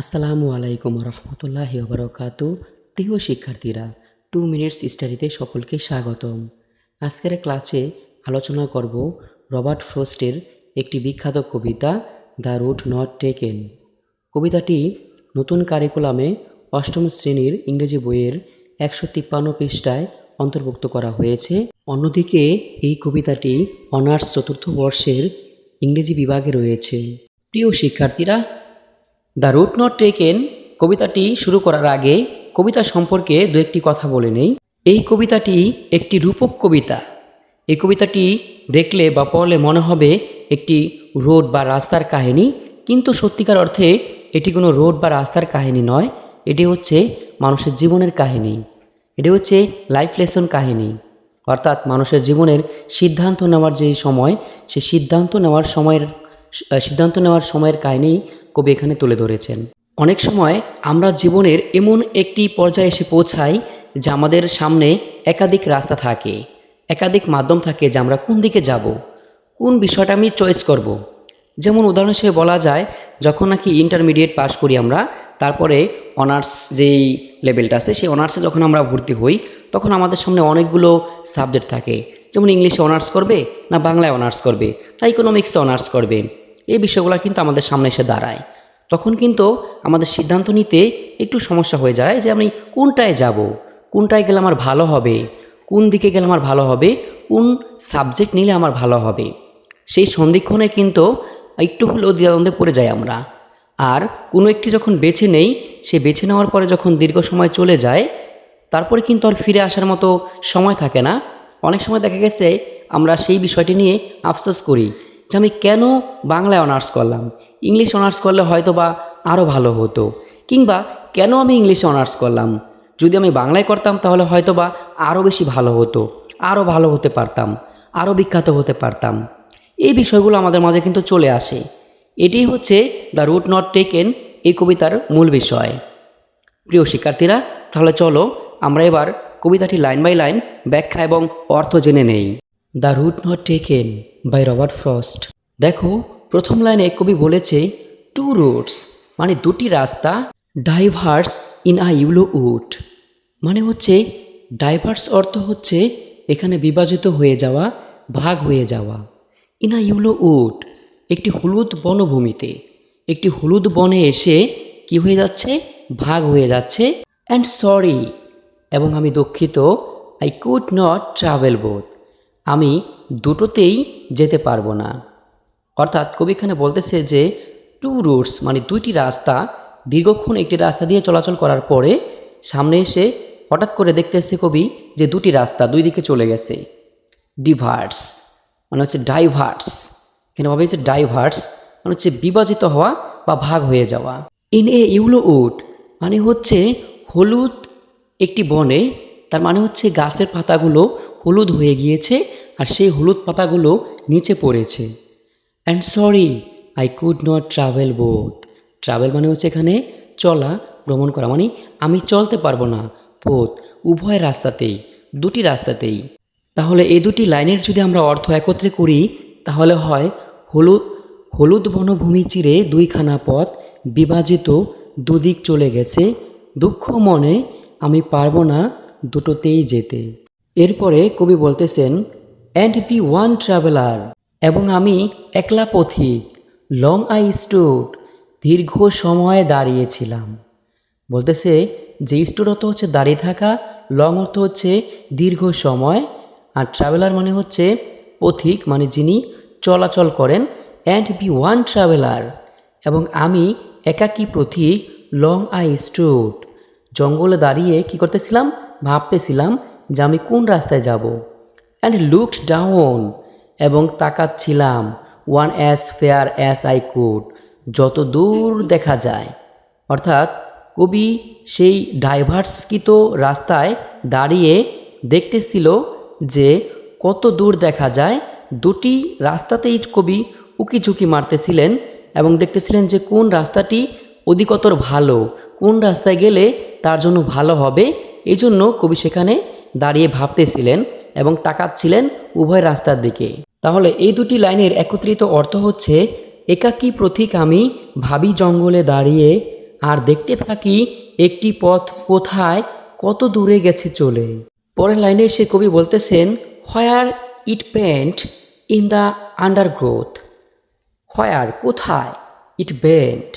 আসসালামু আলাইকুম রহমতুল্লাহি ওবরাকাতু। প্রিয় শিক্ষার্থীরা, টু মিনিটস স্টাডিতে সকলকে স্বাগতম। আজকের ক্লাসে আলোচনা করব রবার্ট ফ্রোস্টের একটি বিখ্যাত কবিতা, দ্য রুট নট টেকেন। কবিতাটি নতুন কারিকুলামে অষ্টম শ্রেণির ইংরেজি বইয়ের একশো তিপ্পান্ন পৃষ্ঠায় অন্তর্ভুক্ত করা হয়েছে। অন্যদিকে এই কবিতাটি অনার্স চতুর্থ বর্ষের ইংরেজি বিভাগে রয়েছে। প্রিয় শিক্ষার্থীরা দ্য রুট নট টেকেন কবিতাটি শুরু করার আগে কবিতা সম্পর্কে দু একটি কথা বলে নেই। এই কবিতাটি একটি রূপক কবিতা। এই কবিতাটি দেখলে বা পড়লে মনে হবে একটি রোড বা রাস্তার কাহিনী, কিন্তু সত্যিকার অর্থে এটি কোনো রোড বা রাস্তার কাহিনী নয়। এটি হচ্ছে মানুষের জীবনের কাহিনী। এটি হচ্ছে লাইফ লেসন কাহিনী। অর্থাৎ মানুষের জীবনের সিদ্ধান্ত নেওয়ার যে সময়, সে সিদ্ধান্ত নেওয়ার সময়ের সিদ্ধান্ত নেওয়ার সময়ের কাহিনী কবি এখানে তুলে ধরেছেন। অনেক সময় আমরা জীবনের এমন একটি পর্যায়ে এসে পৌঁছাই যে আমাদের সামনে একাধিক রাস্তা থাকে, একাধিক মাধ্যম থাকে যে আমরা কোন দিকে যাব, কোন বিষয়টা আমি চয়েস করব। যেমন উদাহরণ হিসেবে বলা যায়, যখন নাকি ইন্টারমিডিয়েট পাশ করি আমরা, তারপরে অনার্স যেই লেভেলটা আছে, সেই অনার্সে যখন আমরা ভর্তি হই, তখন আমাদের সামনে অনেকগুলো সাবজেক্ট থাকে। যেমন ইংলিশে অনার্স করবে না বাংলায় অনার্স করবে, না ইকোনমিক্সে অনার্স করবে। এই বিষয়গুলো কিন্তু আমাদের সামনে এসে দাঁড়ায়। তখন কিন্তু আমাদের সিদ্ধান্ত নিতে একটু সমস্যা হয়ে যায় যে আমি কোনটায় যাব? কোনটায় গেলে আমার ভালো হবে? কোন দিকে গেলে আমার ভালো হবে? কোন সাবজেক্ট নিলে আমার ভালো হবে? সেই সন্ধিক্ষণে কিন্তু একটু হলেও দ্বিধাদ্বন্দ্বে পড়ে যাই আমরা। আর কোনো একটি যখন বেছে নেই, সে বেছে নেওয়ার পরে যখন দীর্ঘ সময় চলে যায়, তারপরে কিন্তু আর ফিরে আসার মতো সময় থাকে না। অনেক সময় দেখা গেছে আমরা সেই বিষয়টি নিয়ে আফসোস করি। যে আমি কেন বাংলায় অনার্স করলাম? ইংলিশ অনার্স করলে হয়তো বা আরও ভালো হতো। কিংবা কেন আমি ইংলিশে অনার্স করলাম? যদি আমি বাংলায় করতাম তাহলে হয়তো বা আরও বেশি ভালো হতো আরও ভালো হতে পারতাম আরও বিখ্যাত হতে পারতাম। এই বিষয়গুলো আমাদের মাঝে কিন্তু চলে আসে। এটাই হচ্ছে দ্য রুট নট টেকেন এই কবিতার মূল বিষয়। প্রিয় শিক্ষার্থীরা, তাহলে চলো আমরা এবার কবিতাটি লাইন বাই লাইন ব্যাখ্যা এবং অর্থ জেনে নেই। The road not taken by Robert Frost. দেখো, প্রথম লাইনে কবি বলেছে, টু রুটস মানে দুটি রাস্তা, diverged in a yellow wood মানে হচ্ছে, ডাইভার্স অর্থ হচ্ছে, এখানে বিভাজিত হয়ে যাওয়া, ভাগ হয়ে যাওয়া। ইন আ ইউলো উড একটি হলুদ বনভূমিতে, একটি হলুদ বনে এসে কি হয়ে যাচ্ছে? ভাগ হয়ে যাচ্ছে। অ্যান্ড সরি, এবং আমি দুঃখিত, I could not travel both আমি দুটোতেই যেতে পারব না। অর্থাৎ কবি এখানে বলতেছে যে টু রুটস মানে দুইটি রাস্তা, দীর্ঘক্ষণ একটি রাস্তা দিয়ে চলাচল করার পরে সামনে এসে হঠাৎ করে দেখতে দেখতেছে কবি যে দুটি রাস্তা দুই দিকে চলে গেছে। ডিভার্স মানে হচ্ছে ডাইভার্স এখানে ভাবে হচ্ছে ডাইভার্স মানে হচ্ছে বিভাজিত হওয়া বা ভাগ হয়ে যাওয়া। ইন এ ইউলো উড মানে হচ্ছে হলুদ একটি বনে, তার মানে হচ্ছে গাছের পাতাগুলো হলুদ হয়ে গিয়েছে আর সেই হলুদ পাতাগুলো নিচে পড়েছে। And sorry I could not travel both travel মানে হচ্ছে এখানে চলা, ভ্রমণ করা। মানে আমি চলতে পারব না বোথ উভয় রাস্তাতেই, দুটি রাস্তাতেই। তাহলে এই দুটি লাইনের যদি আমরা অর্থ একত্রে করি, তাহলে হয় হলুদ হলুদ বনভূমি চিরে দুইখানা পথ বিভাজিত দুদিক চলে গেছে। দুঃখ মনে আমি পারব না দুটোতেই যেতে। এরপরে কবি বলতেছেন অ্যান্ড বি ওয়ান ট্রাভেলার এবং আমি একলা পথিক লং আই স্টুড দীর্ঘ সময় দাঁড়িয়েছিলাম। বলতেছে যে স্টুড অর্থ হচ্ছে দাঁড়িয়ে থাকা লং অর্থ হচ্ছে দীর্ঘ সময়, আর ট্রাভেলার মানে হচ্ছে পথিক মানে যিনি চলাচল করেন অ্যান্ড বি ওয়ান ট্রাভেলার এবং আমি একাকী পথিক লং আই স্টুড জঙ্গলে দাঁড়িয়ে কি করতেছিলাম? ভাবতেছিলাম যে আমি কোন রাস্তায় যাব। অ্যান্ড লুকড ডাউন এবং তাকাচ্ছিলাম one as far as I could যত দূর দেখা যায়। অর্থাৎ কবি সেই ডাইভার্সকৃত রাস্তায় দাঁড়িয়ে দেখতেছিল যে কত দূর দেখা যায়, দুটি রাস্তাতেই কবি উকি ঝুঁকি মারতেছিলেন এবং দেখতেছিলেন যে কোন রাস্তাটি অধিকতর ভালো, কোন রাস্তায় গেলে তার জন্য ভালো হবে এই জন্য কবি সেখানে দাঁড়িয়ে ভাবতেছিলেন এবং তাকাচ্ছিলেন উভয় রাস্তার দিকে। তাহলে এই দুটি লাইনের একত্রিত অর্থ হচ্ছে, একাকী প্রতীক আমি ভাবি জঙ্গলে দাঁড়িয়ে আর দেখতে থাকি একটি পথ কোথায় কত দূরে গেছে চলে। পরের লাইনে সে কবি বলতেছেন where it bent in the undergrowth where কোথায় ইট বেন্ট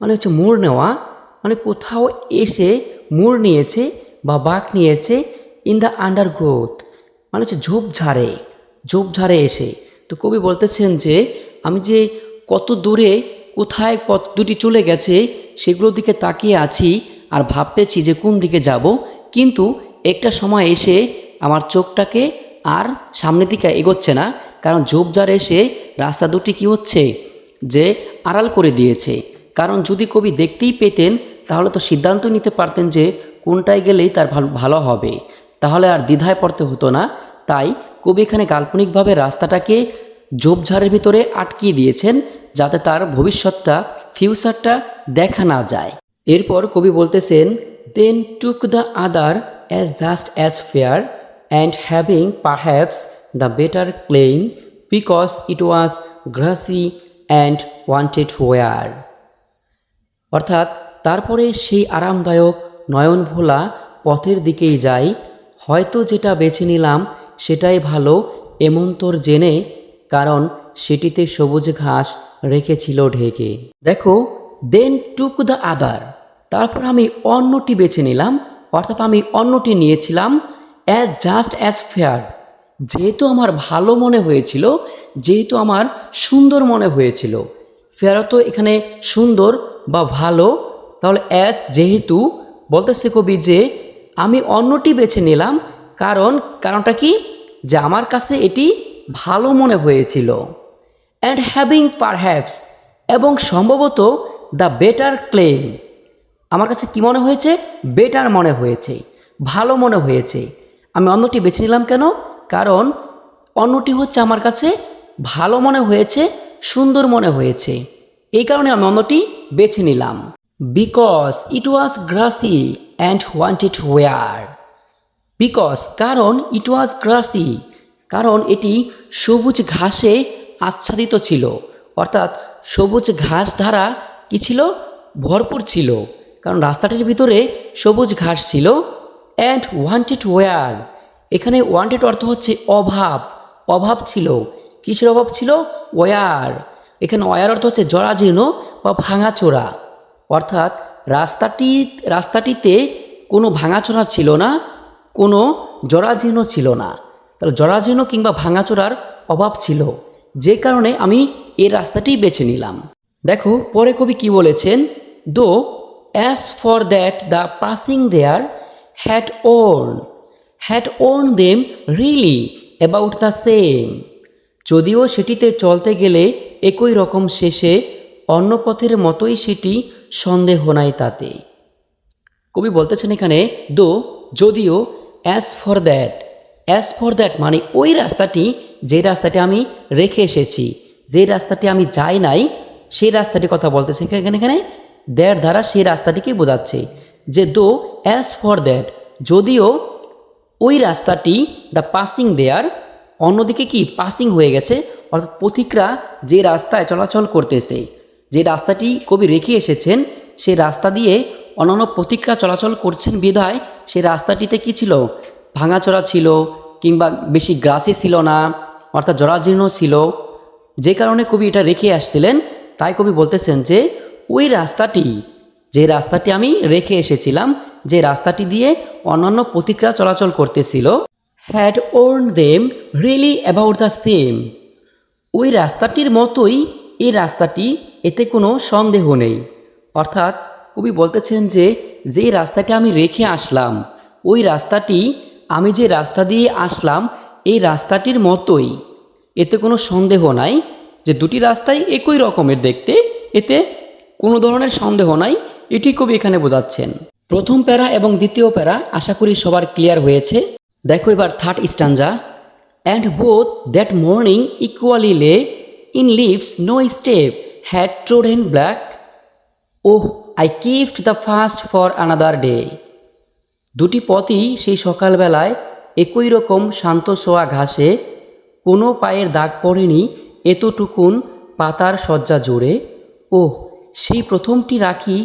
মানে হচ্ছে মোড় নেওয়া মানে কোথাও এসে মোড় নিয়েছে বা বাঁক নিয়েছে ইন দ্য আন্ডারগ্রোথ মানে হচ্ছে ঝোপঝাড়ে ঝোপঝাড়ে এসে। তো কবি বলতেছেন যে, আমি যে কত দূরে, কোথায় পথ দুটি চলে গেছে, সেগুলোর দিকে তাকিয়ে আছি আর ভাবতেছি যে কোন দিকে যাব। কিন্তু একটা সময় এসে আমার চোখটাকে আর সামনের দিকে এগোচ্ছে না, কারণ ঝোপঝাড় এসে রাস্তা দুটি কি হচ্ছে? যে আড়াল করে দিয়েছে। কারণ যদি কবি দেখতেই পেতেন, তাহলে তো সিদ্ধান্ত নিতে পারতেন যে কোনটায় গেলেই তার ভালো ভালো হবে। তাহলে আর দ্বিধায় পড়তে হতো না। তাই কবি এখানে কাল্পনিকভাবে রাস্তাটাকে ঝোপঝাড়ের ভিতরে আটকিয়ে দিয়েছেন যাতে তার ভবিষ্যৎটা ফিউচারটা দেখা না যায়। এরপর কবি বলতেছেন then took the other as just as fair and having perhaps the better claim because it was grassy and wanted wear অর্থাৎ তারপরে সেই আরামদায়ক নয়ন ভোলা পথের দিকেই যাই হয়তো যেটা বেছে নিলাম সেটাই ভালো এমন তোর জেনে, কারণ সেটিতে সবুজ ঘাস রেখেছিল ঢেকে। দেখো, দেন টুক দ্য আদার তারপর আমি অন্যটি বেছে নিলাম, অর্থাৎ আমি অন্যটি নিয়েছিলাম অ্যাজ জাস্ট অ্যাজ ফেয়ার যেহেতু আমার ভালো মনে হয়েছিল, যেহেতু আমার সুন্দর মনে হয়েছিল। ফেয়ার তো এখানে সুন্দর বা ভালো, তাহলে অ্যাজ যেহেতু বলতেছে কবি যে আমি অন্যটি বেছে নিলাম। কারণ, কারণটা কি? যে আমার কাছে এটি ভালো মনে হয়েছিল। অ্যান্ড হ্যাভিং পারহ্যাপস এবং সম্ভবত দ্য বেটার ক্লেম আমার কাছে কি মনে হয়েছে? বেটার মনে হয়েছে। ভালো মনে হয়েছে। আমি অন্যটি বেছে নিলাম কেন? কারণ, অন্যটি হচ্ছে আমার কাছে ভালো মনে হয়েছে, সুন্দর মনে হয়েছে। এই কারণে আমি অন্যটি বেছে নিলাম। Because it was grassy and wanted wear because কারণ ইট ওয়াজ গ্রাসি কারণ এটি সবুজ ঘাসে আচ্ছাদিত ছিল। অর্থাৎ সবুজ ঘাস দ্বারা কি ছিল? ভরপুর ছিল। কারণ রাস্তাটির ভিতরে সবুজ ঘাস ছিল। অ্যান্ড ওয়ান্টেড ওয়ার এখানে ওয়ান্টেড অর্থ হচ্ছে অভাব। অভাব ছিল। কিসের অভাব ছিল? ওয়ার এখানে ওয়ার অর্থ হচ্ছে জরাজীর্ণ বা ভাঙাচোরা। অর্থাৎ রাস্তাটি, রাস্তাটিতে কোনো ভাঙাচোরা ছিল না, কোনো জরাজীর্ণ ছিল না। তাহলে জরাজীর্ণ কিংবা ভাঙাচোরার অভাব ছিল। যে কারণে আমি এই রাস্তাটি বেছে নিলাম। দেখো, পরে কবি কি বলেছেন? Though as for that the passing there had worn had worn them really about the same যদিও সেটিতে চলতে গেলে একই রকম শেষে অন্য পথের মতোই সেটি সন্দেহ নাই তাতে। কবি বলতেছেন এখানে, দো, যদিও as for that as for that মানে ওই রাস্তাটি, যে রাস্তাটি আমি রেখে এসেছি, যে রাস্তাটি আমি যাই নাই, সেই রাস্তাটির কথা বলতেছে এখানে এখানে দ্যাট দ্বারা সেই রাস্তাটিকে বোঝাচ্ছে যে দো অ্যাজ ফর দ্যাট যদিও ওই রাস্তাটি দ্য পাসিং দেয়ার অন্যদিকে কি পাসিং হয়ে গেছে, অর্থাৎ পথিকরা যে রাস্তায় চলাচল করতেছে যে রাস্তাটি কবি রেখে এসেছেন, সে রাস্তা দিয়ে অন্যান্য পথিকরা চলাচল করছেন বিধায় সেই রাস্তাটিতে কি ছিল? ভাঙাচোরা ছিল কিংবা বেশি গ্রাসি ছিল না, অর্থাৎ জরাজীর্ণ ছিল। যে কারণে কবি এটা রেখে আসছিলেন, তাই কবি বলতেছেন যে, ওই রাস্তাটি, যে রাস্তাটি আমি রেখে এসেছিলাম, যে রাস্তাটি দিয়ে অন্যান্য পথিকরা চলাচল করতেছিল had worn them really about the same ওই রাস্তাটির মতোই এই রাস্তাটি এতে কোনো সন্দেহ নেই। অর্থাৎ কবি বলতেছেন যে যে রাস্তাটি আমি রেখে আসলাম, ওই রাস্তাটি আমি যে রাস্তা দিয়ে আসলাম, এই রাস্তাটির মতোই। এতে কোনো সন্দেহ নাই যে দুটি রাস্তাই একই রকমের দেখতে, এতে কোনো ধরনের সন্দেহ নাই, এটি কবি এখানে বোঝাচ্ছেন। প্রথম প্যারা এবং দ্বিতীয় প্যারা আশা করি সবার ক্লিয়ার হয়েছে। দেখো এবার third stanza and both that morning equally lay, in leaves no step. Had trodden black oh I kept the first for another day দুটি পথই সেই সকালবেলায় একই রকম শান্ত শোয়া ঘাসে, কোনো পায়ের দাগ পড়েনি, এতটুকুন পাতার শয্যা জুড়ে ওহ, সেই প্রথমটি রাখি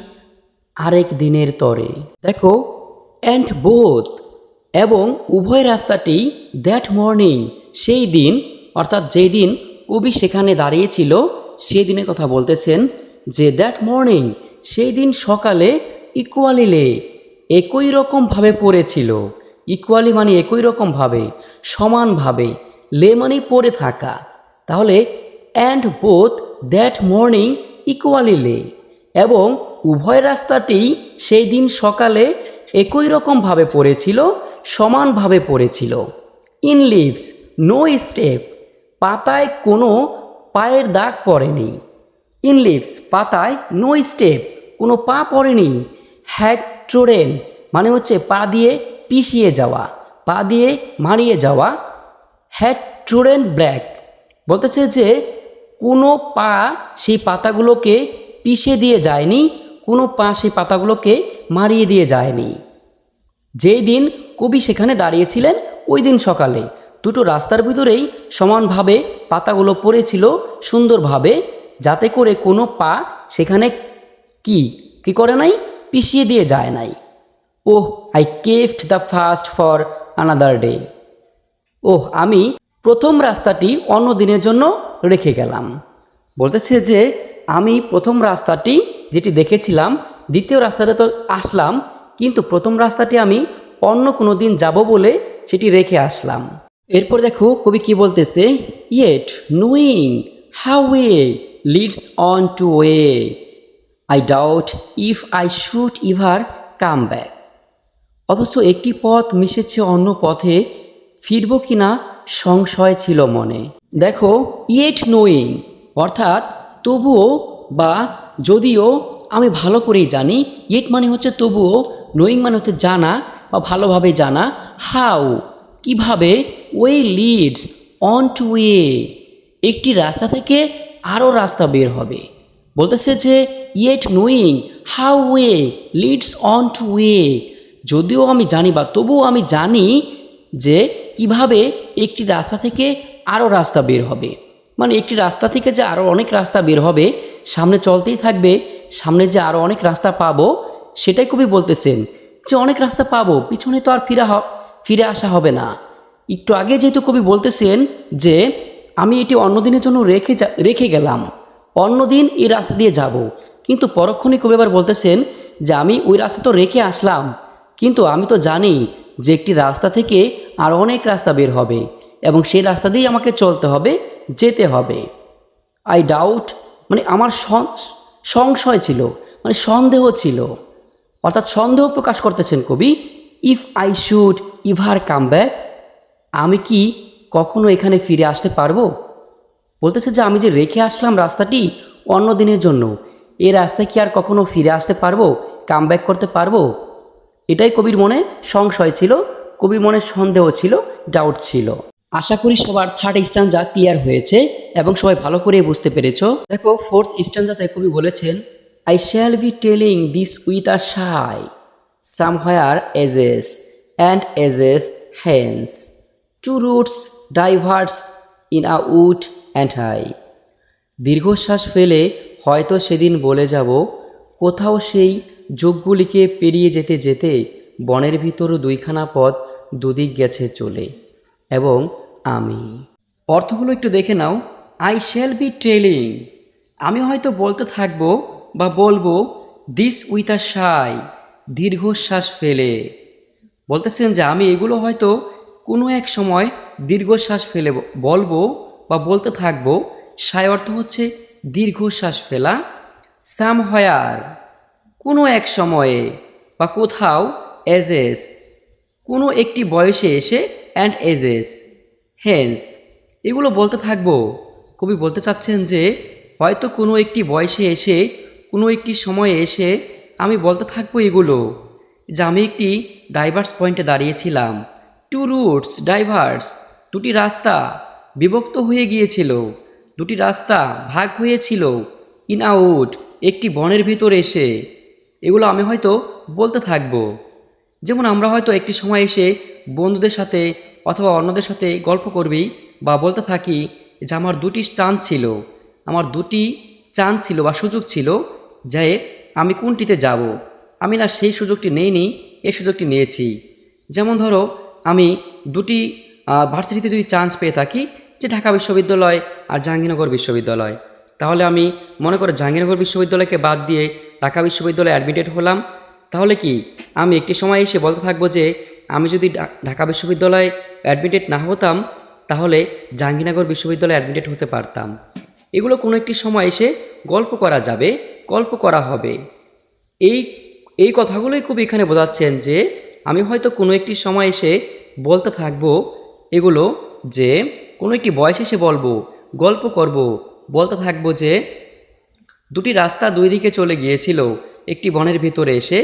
আরেক দিনের তরে। দেখো অ্যান্ড বোথ এবং উভয় রাস্তাটি দ্যাট মর্নিং সেই দিন, অর্থাৎ যেই দিন কবি সেখানে দাঁড়িয়েছিল সেই দিনের কথা বলতেছেন যে দ্যাট মর্নিং সেই দিন সকালে ইকুয়ালি লে একই রকমভাবে পড়েছিল। ইকুয়ালি মানে একই রকমভাবে সমানভাবে লে মানে পড়ে থাকা। তাহলে and both that morning equally lay এবং উভয় রাস্তাটি সেই দিন সকালে একই রকমভাবে পড়েছিল সমানভাবে পড়েছিল। ইন লিভস নো স্টেপ পাতায় কোনো পায়ের দাগ পড়েনি। ইন লিভস পাতায় নো স্টেপ কোনো পা পড়েনি। হ্যাড ট্রোডেন মানে হচ্ছে পা দিয়ে পিষিয়ে যাওয়া, পা দিয়ে মারিয়ে যাওয়া। হ্যাড ট্রোডেন ব্ল্যাক বলতেছে যে কোনো পা সেই পাতাগুলোকে পিষে দিয়ে যায়নি, কোনো পা সেই পাতাগুলোকে মারিয়ে দিয়ে যায়নি। যেই দিন কবি সেখানে দাঁড়িয়েছিলেন, ওই দিন সকালে, দুটো রাস্তার ভিতরেই সমানভাবে পাতাগুলো পড়েছিল সুন্দরভাবে, যাতে করে কোনো পা সেখানে কি কি করে নাই? পিষিয়ে দিয়ে যায় নাই। ওহ I kept the first for another day oh, আমি প্রথম রাস্তাটি অন্য দিনের জন্য রেখে গেলাম। বলতেছে যে, আমি প্রথম রাস্তাটি যেটি দেখেছিলাম, দ্বিতীয় রাস্তাতে তো আসলাম, কিন্তু প্রথম রাস্তাটি আমি অন্য কোনো দিন যাব বলে সেটি রেখে আসলাম। এরপর দেখো কবি কি বলতেছে? Yet knowing how way leads on to way I doubt if I should ever come back অথচ একটি পথ মিশেছে অন্য পথে, ফিরব কিনা সংশয় ছিল মনে। দেখো ইয়েট নোয়িং অর্থাৎ তবুও বা যদিও আমি ভালো করেই জানি ইয়েট মানে হচ্ছে তবুও নোয়িং মানে হচ্ছে জানা বা ভালোভাবে জানা হাউ কীভাবে way leads on to way একটি রাস্তা থেকে আরও রাস্তা বের হবে। বলতেছে যে yet knowing how way leads on to way যদিও আমি জানি বা তবুও আমি জানি যে কীভাবে একটি রাস্তা থেকে আরও রাস্তা বের হবে। মানে একটি রাস্তা থেকে যে আরও অনেক রাস্তা বের হবে, সামনে চলতেই থাকবে, সামনে যে আরও অনেক রাস্তা পাবো, সেটাই কবি বলতেছেন যে, অনেক রাস্তা পাবো, পিছনে তো আর ফিরা ফিরে আসা হবে না। একটু আগে যেহেতু কবি বলতেছেন যে, আমি এটি অন্য দিনের জন্য রেখে রেখে গেলাম। অন্যদিন এই রাস্তা দিয়ে যাব। কিন্তু পরক্ষণে কবি আবার বলতেছেন যে, আমি ওই রাস্তা তো রেখে আসলাম। কিন্তু আমি তো জানি যে একটি রাস্তা থেকে আর অনেক রাস্তা বের হবে এবং সেই রাস্তা দিয়েই আমাকে চলতে হবে, যেতে হবে। আই ডাউট মানে আমার সংশয় ছিল মানে সন্দেহ ছিল। অর্থাৎ সন্দেহ প্রকাশ করতেছেন কবি if I should ever come back আমি কি কখনো এখানে ফিরে আসতে পারব? বলতেছে যে আমি যে রেখে আসলাম রাস্তাটি অন্য দিনের জন্য, এ রাস্তায় কি আর কখনো ফিরে আসতে পারব? কাম ব্যাক করতে পারব? এটাই কবির মনে সংশয় ছিল, কবির মনে সন্দেহ ছিল ডাউট ছিল। আশা করি সবার থার্ড স্ট্যান্ডা ক্লিয়ার হয়েছে এবং সবাই ভালো করে বুঝতে পেরেছ। দেখো ফোর্থ স্ট্যান্ডাতে কবি বলেছেন I shall be telling this with a sigh somewhere ages and ages hence two routes diverts in a wood and I দীর্ঘশ্বাস ফেলে হয়তো সেদিন বলে যাব, কোথাও সেই যোগগুলিকে পেরিয়ে যেতে যেতে বনের ভিতর দুইখানা পথ দুদিক গেছে চলে। এবং আমি। অর্থগুলো একটু দেখে নাও। আই শ্যাল বি ট্রেলিং আমি হয়তো বলতে থাকব বা বলব দিস উইথ আ শাই দীর্ঘশ্বাস ফেলে। বলতেছেন যে, আমি এগুলো হয়তো কোনো এক সময় দীর্ঘশ্বাস ফেলে বলব বা বলতে থাকব। সায় অর্থ হচ্ছে দীর্ঘশ্বাস ফেলা। সাম হয়ার, কোনো এক সময়ে বা কোথাও এজেস কোনো একটি বয়সে এসে অ্যান্ড এজেস হেন্স, এগুলো বলতে থাকব। কবি বলতে চাচ্ছেন যে, হয়তো কোনো একটি বয়সে এসে, কোনো একটি সময়ে এসে বলতে থাকব এগুলো, যে আমি একটি ডাইভার্স পয়েন্টে দাঁড়িয়েছিলাম। টু রুটস ডাইভার্স দুটি রাস্তা, বিভক্ত হয়ে গিয়েছিল। দুটি রাস্তা ভাগ হয়েছিল। ইন আউট একটি বনের ভিতর এসে। এগুলো আমি হয়তো বলতে থাকব। যেমন আমরা হয়তো একটি সময় এসে বন্ধুদের সাথে অথবা অন্যদের সাথে গল্প করবি বা বলতে থাকি যে আমার দুটি চান্স ছিল। আমার দুটি চান্স ছিল বা সুযোগ ছিল যে আমি কোনটিতে যাব? আমি না সেই সুযোগটি নেইনি এই সুযোগটি নিয়েছি। যেমন ধরো, আমি দুটি ভার্সিটিতে যদি চান্স পেয়ে থাকি, যে ঢাকা বিশ্ববিদ্যালয় আর জাহাঙ্গীরনগর বিশ্ববিদ্যালয়। তাহলে আমি মনে করো জাহাঙ্গীরনগর বিশ্ববিদ্যালয়কে বাদ দিয়ে ঢাকা বিশ্ববিদ্যালয়ে অ্যাডমিটেড হলাম। তাহলে কি? আমি একটি সময় এসে বলতে থাকব যে, আমি যদি ঢাকা বিশ্ববিদ্যালয়ে অ্যাডমিটেড না হতাম, তাহলে জাহাঙ্গীরনগর বিশ্ববিদ্যালয়ে অ্যাডমিটেড হতে পারতাম। এগুলো কোনো একটি সময় এসে গল্প করা যাবে গল্প করা হবে। এই এই কথাগুলোই খুব এখানে বোঝাচ্ছেন যে, আমি হয়তো কোনো একটি সময় এসে বলতে থাকব এগুলো যে, কোনো একটি বয়স এসে বলব, গল্প করব, বলতে থাকব যে, দুটি রাস্তা দুই দিকে চলে গিয়েছিল, একটি বনের ভিতরে এসে,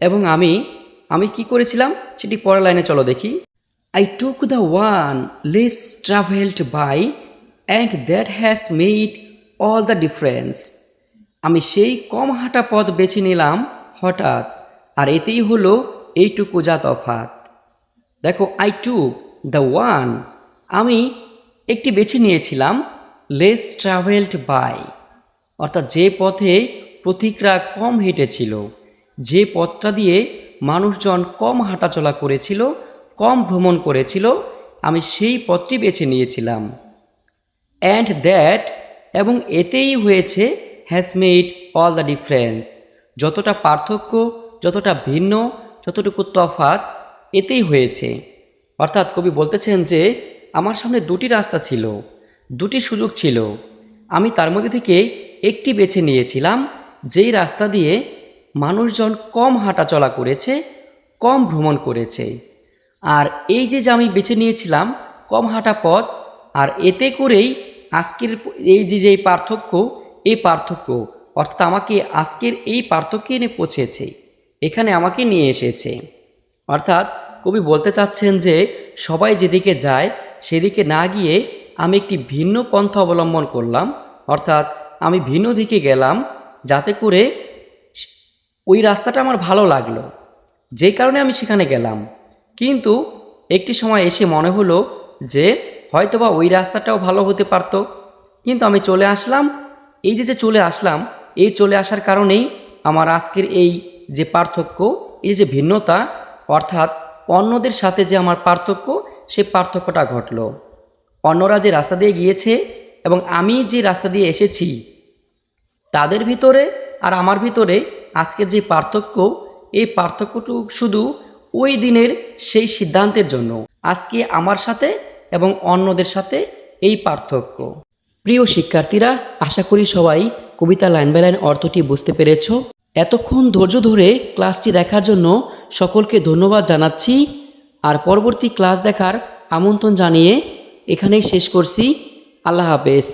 এবং আমি আমি কি করেছিলাম? সেটি পরের লাইনে চলো দেখি। I took the one less travelled by and that has made all the difference আমি সেই কম হাঁটা পথ বেছে নিলাম হঠাৎ, আর এতেই হলো এইটুকু যা তফাত দেখো আই টু দ্য ওয়ান আমি একটি বেছে নিয়েছিলাম লেস ট্রাভেলড বাই অর্থাৎ যে পথে প্রতিকরা কম হেঁটেছিল, যে পথটা দিয়ে মানুষজন কম হাঁটাচলা করেছিল, কম ভ্রমণ করেছিল, আমি সেই পথটি বেছে নিয়েছিলাম। অ্যান্ড দ্যাট এবং এতেই হয়েছে has made all the difference যতটা পার্থক্য, যতটা ভিন্ন, যতটুকু তফাত এতেই হয়েছে। অর্থাৎ কবি বলতেছেন যে, আমার সামনে দুটি রাস্তা ছিল, দুটি সুযোগ ছিল। আমি তার মধ্যে থেকে একটি বেছে নিয়েছিলাম, যেই রাস্তা দিয়ে মানুষজন কম হাঁটাচলা করেছে, কম ভ্রমণ করেছে। আর এই যে যে আমি বেছে নিয়েছিলাম, কম হাঁটা পথ, আর এতে করেই আজকের এই যে যে পার্থক্য এই পার্থক্য, অর্থাৎ আমাকে আজকের এই পার্থক্যে এনে পৌঁছেছে, এখানে আমাকে নিয়ে এসেছে। অর্থাৎ কবি বলতে চাচ্ছেন যে, সবাই যেদিকে যায়, সেদিকে না গিয়ে আমি একটি ভিন্ন পন্থা অবলম্বন করলাম, অর্থাৎ আমি ভিন্ন দিকে গেলাম, যাতে করে ওই রাস্তাটা আমার ভালো লাগল। যে কারণে আমি সেখানে গেলাম। কিন্তু একটি সময় এসে মনে হলো যে, হয়তোবা ওই রাস্তাটাও ভালো হতে পারতো। কিন্তু আমি চলে আসলাম এই যে যে চলে আসলাম, এই চলে আসার কারণেই আমার আজকের এই যে পার্থক্য, এই যে ভিন্নতা, অর্থাৎ অন্যদের সাথে যে আমার পার্থক্য, সে পার্থক্যটা ঘটলো। অন্যরা যে রাস্তা দিয়ে গিয়েছে এবং আমি যে রাস্তা দিয়ে এসেছি, তাদের ভিতরে আর আমার ভিতরে আজকের যে পার্থক্য, এই পার্থক্যটু শুধু ওই দিনের সেই সিদ্ধান্তের জন্য। আজকে আমার সাথে এবং অন্যদের সাথে এই পার্থক্য। প্রিয় শিক্ষার্থীরা, আশা করি সবাই কবিতা লাইন বাই লাইন অর্থটি বুঝতে পেরেছ। এতক্ষণ ধৈর্য ধরে ক্লাসটি দেখার জন্য সকলকে ধন্যবাদ জানাচ্ছি। আর পরবর্তী ক্লাস দেখার আমন্ত্রণ জানিয়ে এখানেই শেষ করছি। আল্লাহ হাফেজ।